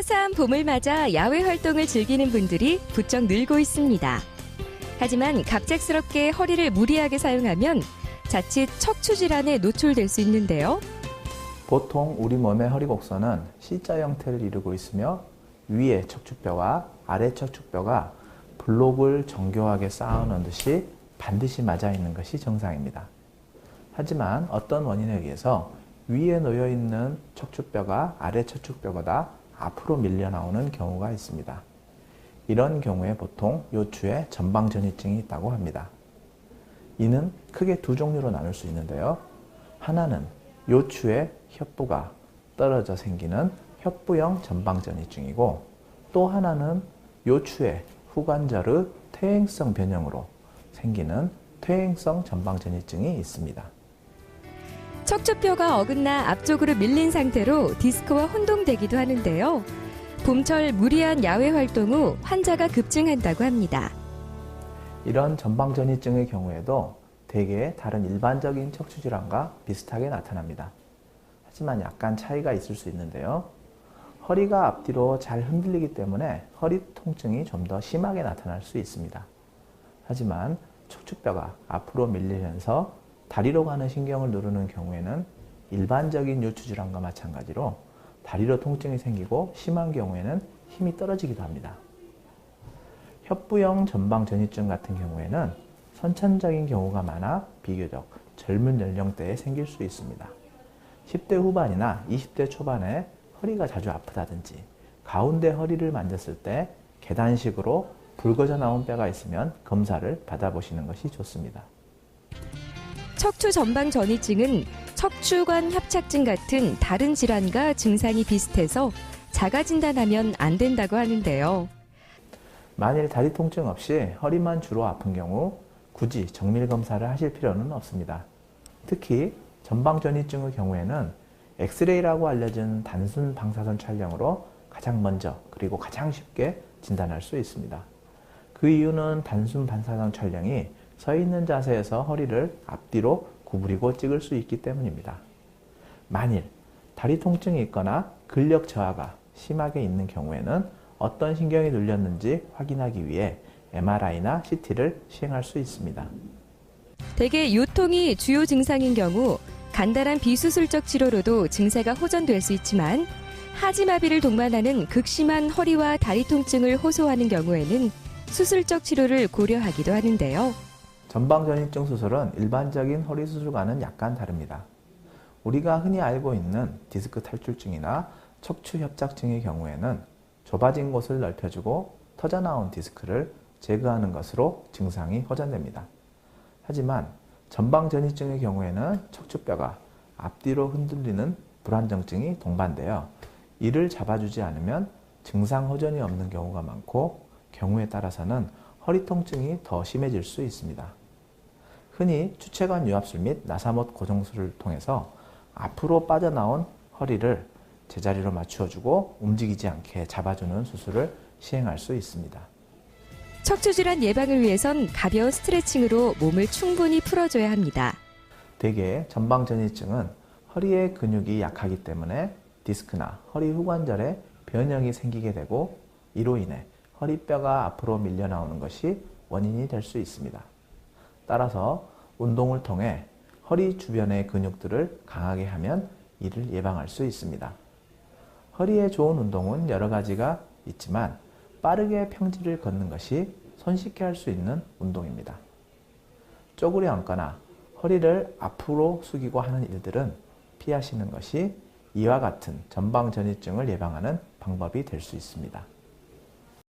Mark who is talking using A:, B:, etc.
A: 따스한 봄을 맞아 야외 활동을 즐기는 분들이 부쩍 늘고 있습니다. 하지만 갑작스럽게 허리를 무리하게 사용하면 자칫 척추 질환에 노출될 수 있는데요.
B: 보통 우리 몸의 허리 곡선은 C자 형태를 이루고 있으며 위의 척추뼈와 아래 척추뼈가 블록을 정교하게 쌓아놓은 듯이 반드시 맞아 있는 것이 정상입니다. 하지만 어떤 원인에 의해서 위에 놓여 있는 척추뼈가 아래 척추뼈보다 앞으로 밀려 나오는 경우가 있습니다. 이런 경우에 보통 요추에 전방전이증이 있다고 합니다. 이는 크게 두 종류로 나눌 수 있는데요. 하나는 요추의 협부가 떨어져 생기는 협부형 전방전이증이고 또 하나는 요추의 후관절의 퇴행성 변형으로 생기는 퇴행성 전방전이증이 있습니다.
A: 척추뼈가 어긋나 앞쪽으로 밀린 상태로 디스크와 혼동되기도 하는데요. 봄철 무리한 야외 활동 후 환자가 급증한다고 합니다.
B: 이런 전방전이증의 경우에도 대개 다른 일반적인 척추 질환과 비슷하게 나타납니다. 하지만 약간 차이가 있을 수 있는데요. 허리가 앞뒤로 잘 흔들리기 때문에 허리 통증이 좀 더 심하게 나타날 수 있습니다. 하지만 척추뼈가 앞으로 밀리면서 다리로 가는 신경을 누르는 경우에는 일반적인 요추질환과 마찬가지로 다리로 통증이 생기고 심한 경우에는 힘이 떨어지기도 합니다. 협부형 전방 전이증 같은 경우에는 선천적인 경우가 많아 비교적 젊은 연령대에 생길 수 있습니다. 10대 후반이나 20대 초반에 허리가 자주 아프다든지 가운데 허리를 만졌을 때 계단식으로 붉어져 나온 뼈가 있으면 검사를 받아보시는 것이 좋습니다.
A: 척추 전방 전이증은 척추관 협착증 같은 다른 질환과 증상이 비슷해서 자가 진단하면 안 된다고 하는데요.
B: 만일 다리 통증 없이 허리만 주로 아픈 경우 굳이 정밀 검사를 하실 필요는 없습니다. 특히 전방 전이증의 경우에는 엑스레이라고 알려진 단순 방사선 촬영으로 가장 먼저 그리고 가장 쉽게 진단할 수 있습니다. 그 이유는 단순 방사선 촬영이 서 있는 자세에서 허리를 앞뒤로 구부리고 찍을 수 있기 때문입니다. 만일 다리 통증이 있거나 근력 저하가 심하게 있는 경우에는 어떤 신경이 눌렸는지 확인하기 위해 MRI나 CT를 시행할 수 있습니다.
A: 대개 요통이 주요 증상인 경우 간단한 비수술적 치료로도 증세가 호전될 수 있지만 하지마비를 동반하는 극심한 허리와 다리 통증을 호소하는 경우에는 수술적 치료를 고려하기도 하는데요.
B: 전방전이증 수술은 일반적인 허리 수술과는 약간 다릅니다. 우리가 흔히 알고 있는 디스크 탈출증이나 척추 협착증의 경우에는 좁아진 곳을 넓혀주고 터져나온 디스크를 제거하는 것으로 증상이 호전됩니다. 하지만 전방전이증의 경우에는 척추뼈가 앞뒤로 흔들리는 불안정증이 동반되어 이를 잡아주지 않으면 증상 호전이 없는 경우가 많고 경우에 따라서는 허리 통증이 더 심해질 수 있습니다. 흔히 추체관 유압술 및 나사못 고정술을 통해서 앞으로 빠져나온 허리를 제자리로 맞추어주고 움직이지 않게 잡아주는 수술을 시행할 수 있습니다.
A: 척추 질환 예방을 위해선 가벼운 스트레칭으로 몸을 충분히 풀어줘야 합니다.
B: 대개 전방전이증은 허리의 근육이 약하기 때문에 디스크나 허리 후관절에 변형이 생기게 되고 이로 인해 허리뼈가 앞으로 밀려 나오는 것이 원인이 될 수 있습니다. 따라서 운동을 통해 허리 주변의 근육들을 강하게 하면 이를 예방할 수 있습니다. 허리에 좋은 운동은 여러 가지가 있지만 빠르게 평지를 걷는 것이 손쉽게 할 수 있는 운동입니다. 쪼그려 앉거나 허리를 앞으로 숙이고 하는 일들은 피하시는 것이 이와 같은 전방전이증을 예방하는 방법이 될 수 있습니다.